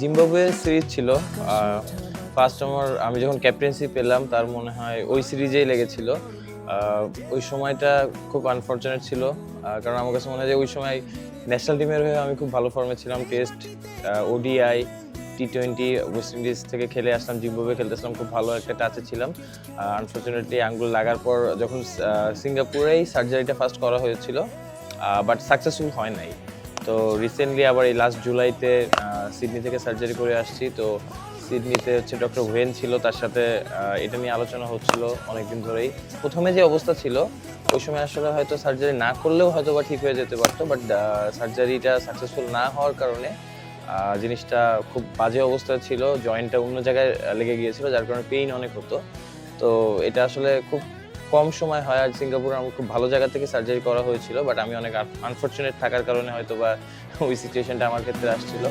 Zimbabwe series ছিল first আমার, আমি যখন ক্যাপ্টেন্সি পেলাম, তার মনে হয় ওই সিরিজেই লেগেছিল। ওই সময়টা খুব আনফর্চুনেট ছিল কারণ আমার কাছে মনে হয় যে ওই সময় ন্যাশনাল টিমের হয়ে আমি খুব ভালো ফর্মে ছিলাম। Test ODI T twenty West Indies থেকে খেলে আসলাম, জিম্বাবুয়ে খেলতেছিলাম খুব ভালো একটা টাচে ছিলাম। আনফর্চুনেটলি আঙ্গুল লাগার পর যখন সিঙ্গাপুরেই সার্জারিটা ফার্স্ট করা হয়েছিল বাট সাকসেসফুল হয় নাই। তো রিসেন্টলি আবার এই লাস্ট জুলাইতে সিডনি থেকে সার্জারি করে আসছি। তো সিডনিতে হচ্ছে ডক্টর ওয়েন ছিল, তার সাথে এটা নিয়ে আলোচনা হচ্ছিল অনেকদিন ধরেই। প্রথমে যে অবস্থা ছিল, ওই সময় আসলে হয়তো সার্জারি না করলেও হয়তো বা ঠিক হয়ে যেতে পারতো বাট সার্জারিটা সাকসেসফুল না হওয়ার কারণে জিনিসটা খুব বাজে অবস্থায় ছিল জয়েন্টটা অন্য জায়গায় লেগে গিয়েছিল, যার কারণে পেইন অনেক হতো। তো এটা আসলে খুব কম সময় হয়, আর সিঙ্গাপুরে আমার খুব ভালো জায়গা থেকে সার্জারি করা হয়েছিল বাট আমি অনেক আনফর্চুনেট থাকার কারণে হয়তো বা ওই সিচুয়েশনটা আমার ক্ষেত্রে আসছিল।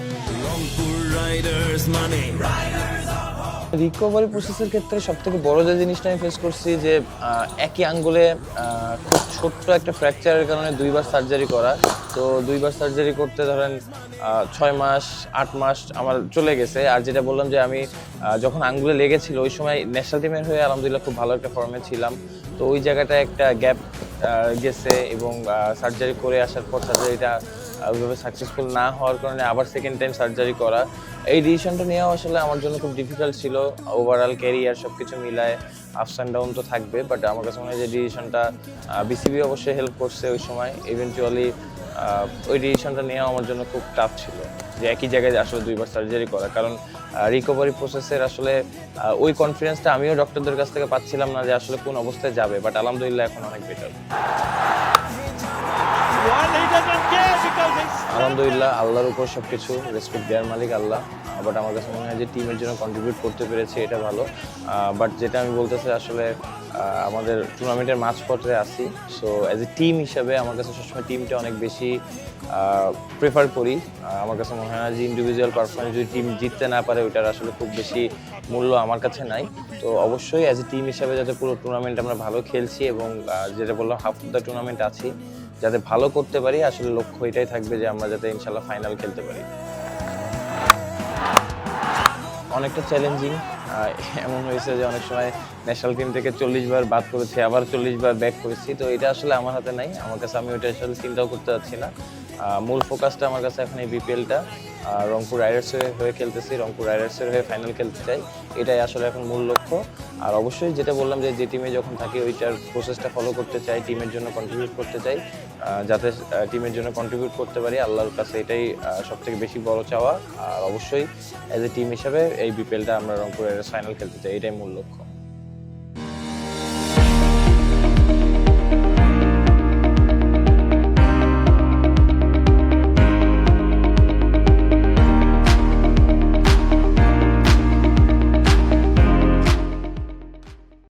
মানে? রিকভারি প্রসেসের ক্ষেত্রে সব থেকে বড় যে জিনিসটা আমি ফেস করছি যে একই আঙ্গুলে খুব ছোট্ট একটা ফ্র্যাকচারের কারণে দুইবার সার্জারি করা। তো দুইবার সার্জারি করতে ধরেন ছয় মাস আট মাস আমার চলে গেছে। আর যেটা বললাম যে আমি যখন আঙ্গুলে লেগেছিল ওই সময় ন্যাশনাল টিমের হয়ে আলহামদুলিল্লাহ খুব ভালো একটা ফর্মে ছিলাম। তো ওই জায়গাটা একটা গ্যাপ গেছে এবং সার্জারি করে আসার পর সার্জারিটা ওইভাবে সাকসেসফুল না হওয়ার কারণে আবার সেকেন্ড টাইম সার্জারি করা। এই ডিসিশনটা নেওয়া আসলে আমার জন্য খুব ডিফিকাল্ট ছিল। ওভারঅল ক্যারিয়ার সব কিছু মিলায় আপস অ্যান্ড ডাউন তো থাকবে বাট আমার কাছে মনে হয় যে ডিসিশনটা বিসিবি অবশ্যই হেল্প করছে ওই সময়। ইভেনচুয়ালি ওই ডিসিশনটা নেওয়া আমার জন্য খুব টাফ ছিল যে একই জায়গায় আসলে দুইবার সার্জারি করা। কারণ রিকভারি প্রসেসের আসলে ওই কনফিডেন্সটা আমিও ডক্টরদের কাছ থেকে পাচ্ছিলাম না যে আসলে কোন অবস্থায় যাবে বাট আলহামদুলিল্লাহ এখন অনেক বেটার আলহামদুলিল্লাহ আল্লাহর উপর সব কিছু রেসপেক্ট দেওয়ার মালিক আল্লাহ। বাট আমার কাছে মনে হয় যে টিমের জন্য কন্ট্রিবিউট করতে পেরেছি, এটা ভালো। বাট যেটা আমি বলতেছি আসলে আমাদের টুর্নামেন্টের মাঝপথে আছি। সো অ্যাজ এ টিম হিসাবে আমার কাছে সবসময় টিমটা অনেক বেশি প্রেফার করি। আমার কাছে মনে হয় না যে ইন্ডিভিজুয়াল পারফরমেন্স যদি টিম জিততে না পারে, ওইটার আসলে খুব বেশি মূল্য আমার কাছে নাই। তো অবশ্যই অ্যাজ এ টিম হিসাবে যাতে পুরো টুর্নামেন্ট আমরা ভালো খেলছি এবং যেটা বললাম হাফ দ্য টুর্নামেন্ট আছি, যাতে ভালো করতে পারি, আসলে লক্ষ্য এটাই থাকবে যে আমরা যাতে ইনশাল্লাহ ফাইনাল খেলতে পারি। অনেকটা চ্যালেঞ্জিং এমন হয়েছে যে অনেক সময় ন্যাশনাল টিম থেকে চল্লিশ বার বাদ করেছি আবার চল্লিশ বার ব্যাক করেছি। তো এটা আসলে আমার হাতে নাই। আমার কাছে আমি ওইটা আসলে চিন্তাও করতে পারছি না। মূল ফোকাসটা আমার কাছে এখন এই বিপিএলটা রংপুর রাইডার্সের হয়ে খেলতেছি, রংপুর রাইডার্সের হয়ে ফাইনাল খেলতে চাই। এটাই আসলে এখন মূল লক্ষ্য। আর অবশ্যই যেটা বললাম যে যে টিমে যখন থাকি, ওইটার প্রসেসটা ফলো করতে চাই টিমের জন্য কন্ট্রিবিউট করতে চাই। যাতে টিমের জন্য কন্ট্রিবিউট করতে পারি, আল্লাহর কাছে এটাই সব থেকে বেশি বড় চাওয়া। আর অবশ্যই অ্যাজ এ টিম হিসাবে এই বিপিএলটা আমরা রংপুর রাইডার্স ফাইনাল খেলতে চাই, এটাই মূল লক্ষ্য।